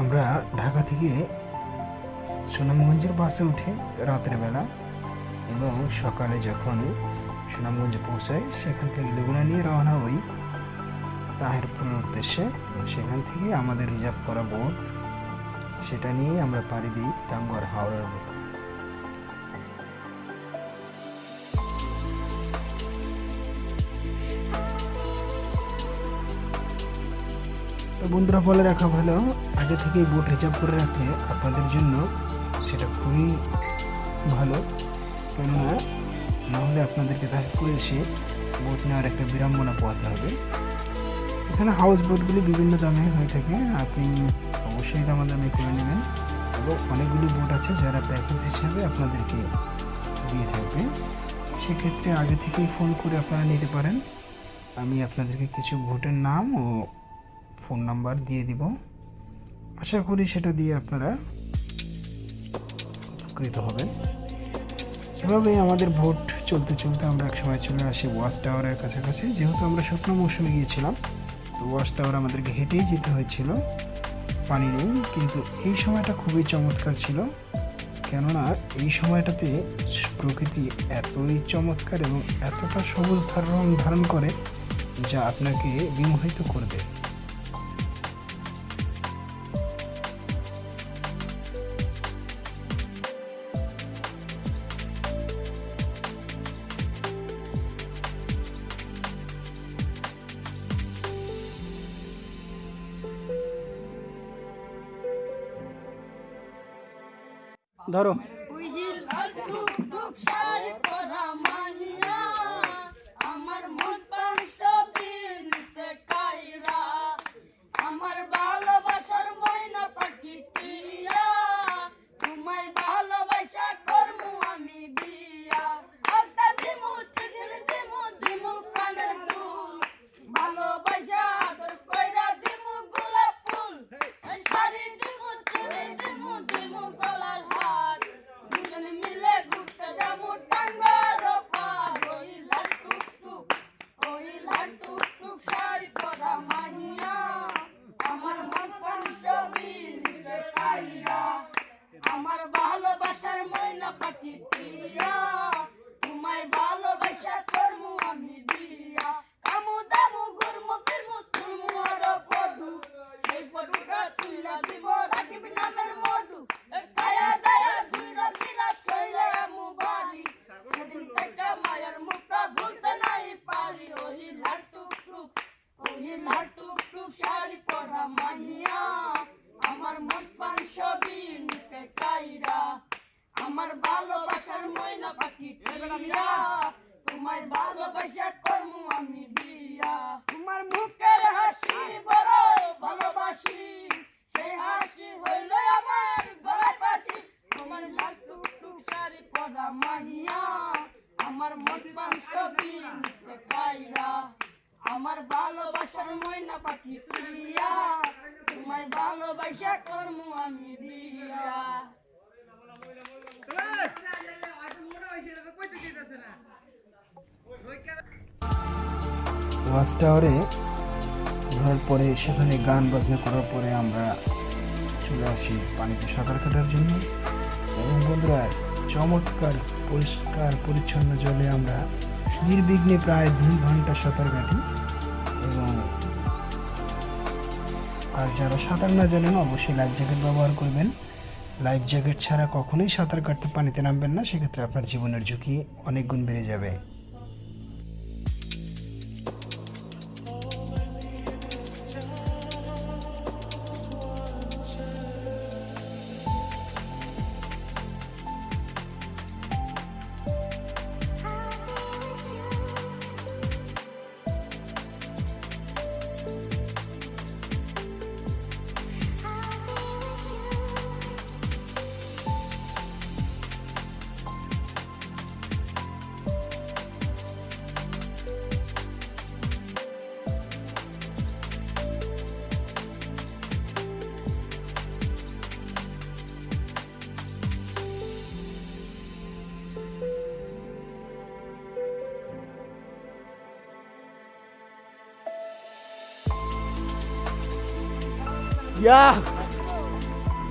আমরা ঢাকা থেকে সুনামগঞ্জের বাসে উঠে রাত্রেবেলা বেলা এবং সকালে যখন সুনামগঞ্জে পৌঁছাই, সেখান থেকে লেগুনা নিয়ে রওনা হই তাহেরপুরের উদ্দেশ্যে। সেখান থেকে আমাদের রিজার্ভ করা বোট, সেটা নিয়ে আমরা পাড়ি দিই টাঙ্গুয়ার হাওড়ার বুকে বন্ধুরা বলে রাখা ভালো, আগে থেকেই বোট রিজার্ভ করে রাখলে আপনাদের জন্য সেটা খুবই ভালো। কেননা নাহলে আপনাদেরকে তাহলে করে এসে বোট নেওয়ার একটা বিড়ম্বনা পোয়াতে হবে। এখানে হাউস বোটগুলি বিভিন্ন দামে হয়ে থাকে, আপনি অবশ্যই দামা দামে করে নেবেন। এবং অনেকগুলি বোট আছে যারা প্যাকেজ হিসাবে আপনাদেরকে দিয়ে থাকবে। সেক্ষেত্রে আগে থেকেই ফোন করে আপনারা নিতে পারেন। আমি আপনাদেরকে কিছু ভোটের নাম ও ফোন নাম্বার দিয়ে দিব। আশা করি সেটা দিয়ে আপনারা উপকৃত হবেন। এভাবেই আমাদের ভোট চলতে চলতে আমরা এক সময় চলে আসি ওয়াশ টাওয়ারের কাছাকাছি। যেহেতু আমরা শুকনো মৌসুমে গিয়েছিলাম, তো ওয়াশ টাওয়ার আমাদেরকে হেঁটেই যেতে হয়েছিল। পানি নেই, কিন্তু এই সময়টা খুবই চমৎকার ছিল। কেননা এই সময়টাতে প্রকৃতি এতই চমৎকার এবং এতটা সবুজ ধারণ ধারণ করে, যা আপনাকে বিমোহিত করবে। ধরো ওই যে লাল টুক টুক শাড়ি পরা মাহিয়া, আমার মন প্রাণ সবিন সে কাইরা, আমার ভালোবাসার ময়না পাখি টিয়া, তোমায় ভালোবাসা করমু আমি বিয়া। একটা দিমু টিকিল দিমু দিমু কানের দুল, ভালোবাসা আদর কইরা দিমু গোলাপ ফুল। এই শাড়ি দিমু চুড়ি দিমু দিমু গলার হার দুজনে মিলে ঘুরতে যাব টাঙ্গার পার ওই লাটুক টুক ওই লাটুক টুক শাড়ি পরা মাহিয়া আমার মন প্রাণ সবই নিচে পাইয়া আমার ভালোবাসার ময়না পাখি তিয়া তোমায় ভালোবাসা করমু আমি দিয়া কামু দামু ঘুরমু ফিরমু তুলমু আর পডু সেই পডুটা তুইলা দিব রাখিবি নামের মডু এ কায়া দায়া দুইরা ফিরা চলে আমু বাড়ি সেদিন থেকে মায়ের মুখটা ভুলতে নাই পারি ওই লাটুক টুক ওই লাটুক টুক শাড়ি পরা মাহিয়া আমার মন পান সবই নিচে কাইরা আমার ভালোবাসার ময়না পাখি ভালোবাসা করমু আমি তোমার মুখের হাসি বড় ভালোবাসি সেই হাসি হইল আমার গলায় বাসি। তোমার লাল টুক টুক শাড়ি পরা মাহিয়া আমার মন সবই নিচে কাইরা আমার ভালোবাসার ময়না পাখি প্রিয়া তোমায় ভালোবাসা করমু আমি বিয়া ওয়াচ টাওয়ারে ঘোরার পরে সেখানে গান বাজনা করার পরে আমরা চলে আসি পানিতে সাঁতার কাটার জন্য। এবং বন্ধুরা, চমৎকার, পরিষ্কার, পরিচ্ছন্ন জলে আমরা নির্বিঘ্নে প্রায় দুই ঘণ্টা সাঁতার কাটি। এবং আর যারা সাঁতার না জানেন, অবশ্যই লাইফ জ্যাকেট ব্যবহার করবেন। লাইফ জ্যাকেট ছাড়া কখনোই সাঁতার কাটতে পানিতে নামবেন না, সেক্ষেত্রে আপনার জীবনের ঝুঁকি অনেক গুণ বেড়ে যাবে।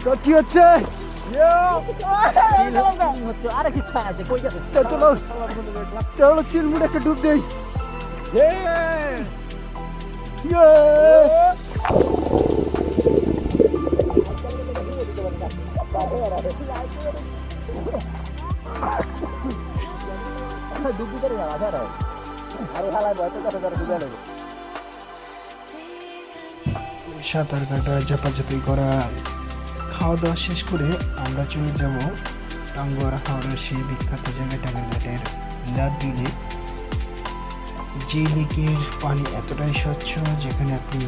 তো কি হচ্ছে? আরে কিছু আছে কই গেছে চলো চলো চিলমুড়ে একটা ডুব দেই। ইয়ে! ডুবি গেল আধার আরে হালা বয়স কত করে ডুবে গেল? সাঁতার কাটা, ঝাপাঝাপি করা খাওয়া দাওয়া শেষ করে আমরা চলে যাব টাঙ্গুয়ার হাওড়ার সেই বিখ্যাত জায়গা টাঙ্গাঘাটের লাদ্রি লেক যে লেকের পানি এতটাই স্বচ্ছ যেখানে আপনি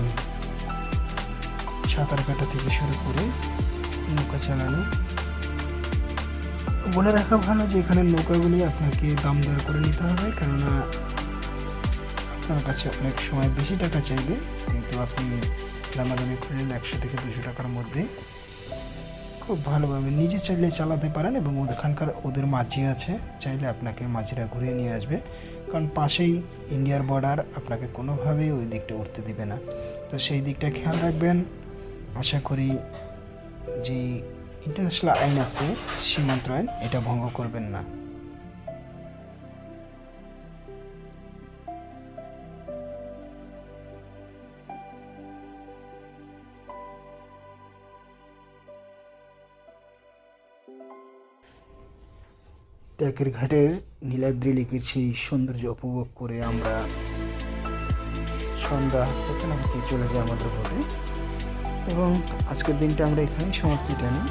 সাঁতার কাটা থেকে শুরু করে নৌকা চালানো, বলে রাখা ভালো যে এখানে নৌকাগুলি আপনাকে দাম দর করে নিতে হবে। কেননা আপনার কাছে অনেক সময় বেশি টাকা চাইবে, কিন্তু আপনি দামাদামি নিলে একশো থেকে দুশো টাকার মধ্যে। খুব ভালোভাবে নিজে চাইলে চালাতে পারেন এবং ওখানকার ওদের মাঝি আছে, চাইলে আপনাকে মাঝিরা ঘুরিয়ে নিয়ে আসবে। কারণ পাশেই ইন্ডিয়ার বর্ডার আপনাকে কোনোভাবেই ওই দিকটা উঠতে দিবে না। তো সেই দিকটা খেয়াল রাখবেন। আশা করি যে ইন্টারন্যাশনাল আইন আছে, সীমান্ত আইন, এটা ভঙ্গ করবেন না। ট্যাকের ঘাটের নীলাদ্রি লেকের সেই সৌন্দর্য উপভোগ করে আমরা সন্ধ্যা হতে না হতে চলে যাই আমাদের ঘরে এবং আজকের দিনটা আমরা এখানেই সমাপ্তি টানি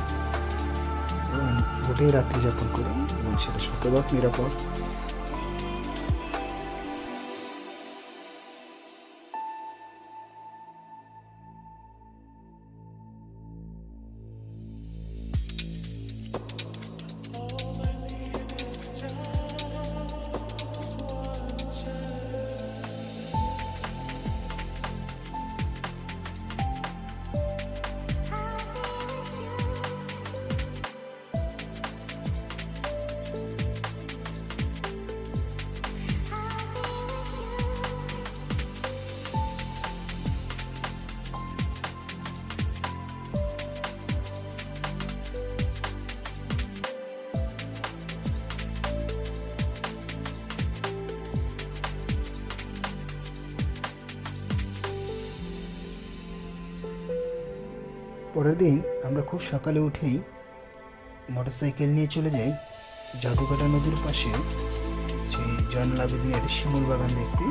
এবং ভোটেই রাত্রি যাপন করি এবং সেটা শতভাগ নিরাপদ। পরের দিন আমরা খুব সকালে উঠেই মোটরসাইকেল নিয়ে চলে যাই জাদুকাটা নদীর পাশে। সেই জয়নুল আবেদিনের শিমুল বাগান দেখতে।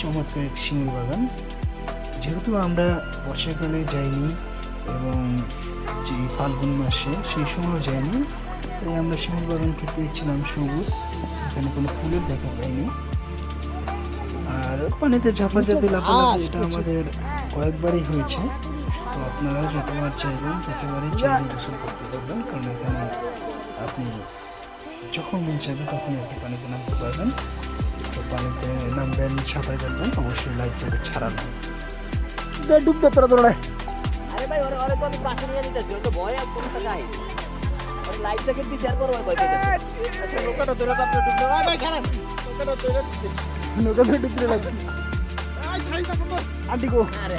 চমৎকার এক শিমুল বাগান। যেহেতু আমরা বর্ষাকালে যাইনি এবং যে ফাল্গুন মাসে সেই সময় যাইনি তাই আমরা শিমুল বাগানকে পেয়েছিলাম সবুজ। এখানে কোনো ফুলের দেখা পাইনি। আর পানিতে ঝাপাঝাপি লাফালাফি এটা আমাদের কয়েকবারই হয়েছে। তো আপনারা যতবার চাইবেন ততবারই চাইলে গোসল করতে পারবেন কারণ এখানে আপনি যখন মন চাইবে তখনই আপনি পানিতে নামতে পারবেন। তো পানিতে নামবেন সাঁতার কাটবেন অবশ্যই লাইফ জ্যাকেট ছাড়ানো ডুবতে তোরা তোরা আরে ভাই ওরে ওরে তো আমি পাশে নিয়ে দিতেছি ও তো ভয় আর কোনো টাকা আই ওরে লাইফ জ্যাকেট দিয়ে শেয়ার করো ওই ভয় আচ্ছা লোকাটা তোরা কাপড় ডুবতে ভাই ভাই খারাপ। লোকাটা তোরা নৌকাতে ডুবতে লাগবে আন্টি গো। আরে।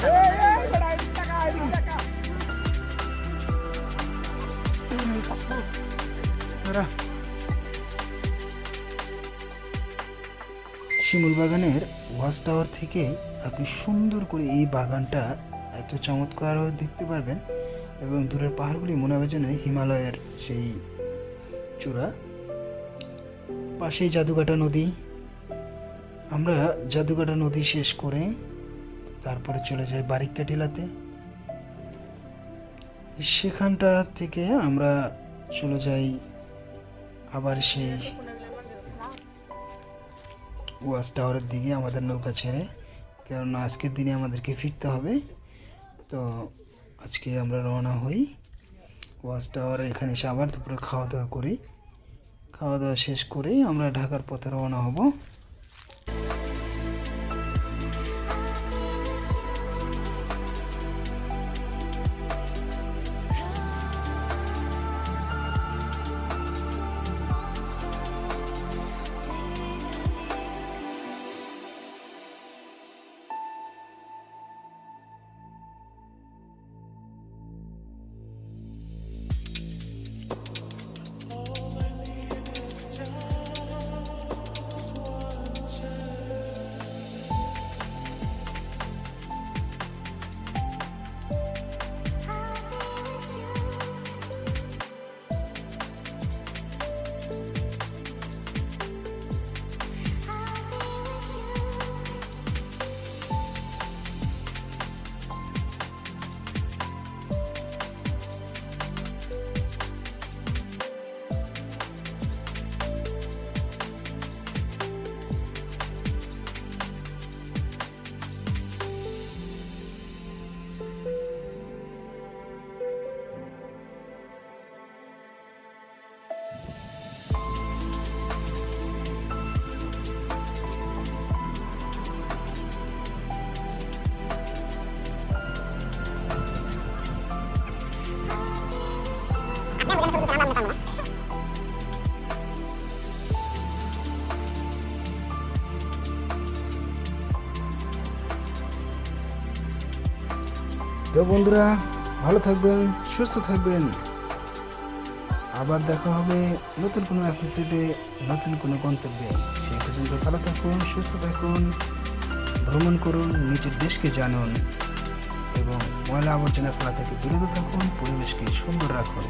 শিমুল বাগানের ওয়াচ টাওয়ার থেকে আপনি সুন্দর করে এই বাগানটা এত চমৎকার দেখতে পারবেন এবং দূরের পাহাড়গুলি মনে হবে যেন হিমালয়ের সেই চূড়া। পাশেই জাদুকাটা নদী। আমরা জাদুকাটা নদী শেষ করে তারপরে চলে যাই বারিক্কা টিলাতে সেখানটা থেকে আমরা চলে যাই আবার সেই ওয়াচ টাওয়ারের দিকে আমাদের নৌকা ছেড়ে। কেননা আজকের দিনে আমাদেরকে ফিরতে হবে। তো আজকে আমরা রওনা হই ওয়াচ টাওয়ার। এখানে এসে আবার দুপুরে খাওয়া দাওয়া করি। খাওয়া দাওয়া শেষ করেই আমরা ঢাকার পথে রওনা হব। তো বন্ধুরা, ভালো থাকবেন, সুস্থ থাকবেন। আবার দেখা হবে নতুন কোনো এপিসোডে নতুন কোনো গন্তব্যে। সেই পর্যন্ত ভালো থাকুন, সুস্থ থাকুন, ভ্রমণ করুন, নিজের দেশকে জানুন, এবং ময়লা আবর্জনা ফেলা থেকে বিরত থাকুন, পরিবেশকে সুন্দর রাখুন।